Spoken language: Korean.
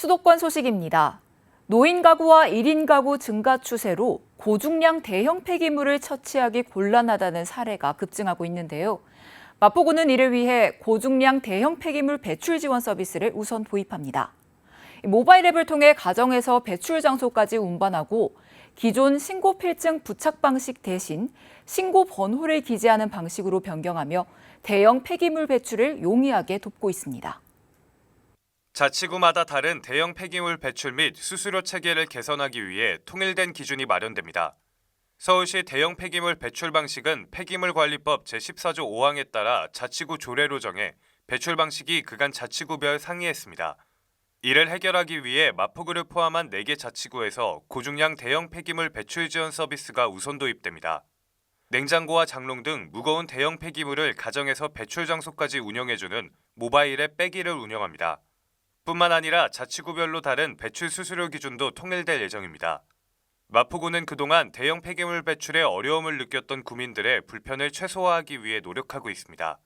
수도권 소식입니다. 노인 가구와 1인 가구 증가 추세로 고중량 대형 폐기물을 처치하기 곤란하다는 사례가 급증하고 있는데요. 마포구는 이를 위해 고중량 대형 폐기물 배출 지원 서비스를 우선 도입합니다. 모바일 앱을 통해 가정에서 배출 장소까지 운반하고 기존 신고 필증 부착 방식 대신 신고 번호를 기재하는 방식으로 변경하며 대형 폐기물 배출을 용이하게 돕고 있습니다. 자치구마다 다른 대형 폐기물 배출 및 수수료 체계를 개선하기 위해 통일된 기준이 마련됩니다. 서울시 대형 폐기물 배출 방식은 폐기물관리법 제14조 5항에 따라 자치구 조례로 정해 배출 방식이 그간 자치구별 상이했습니다. 이를 해결하기 위해 마포구를 포함한 4개 자치구에서 고중량 대형 폐기물 배출 지원 서비스가 우선 도입됩니다. 냉장고와 장롱 등 무거운 대형 폐기물을 가정에서 배출 장소까지 운영해주는 모바일 앱 빼기를 운영합니다. 뿐만 아니라 자치구별로 다른 배출 수수료 기준도 통일될 예정입니다. 마포구는 그동안 대형 폐기물 배출에 어려움을 느꼈던 구민들의 불편을 최소화하기 위해 노력하고 있습니다.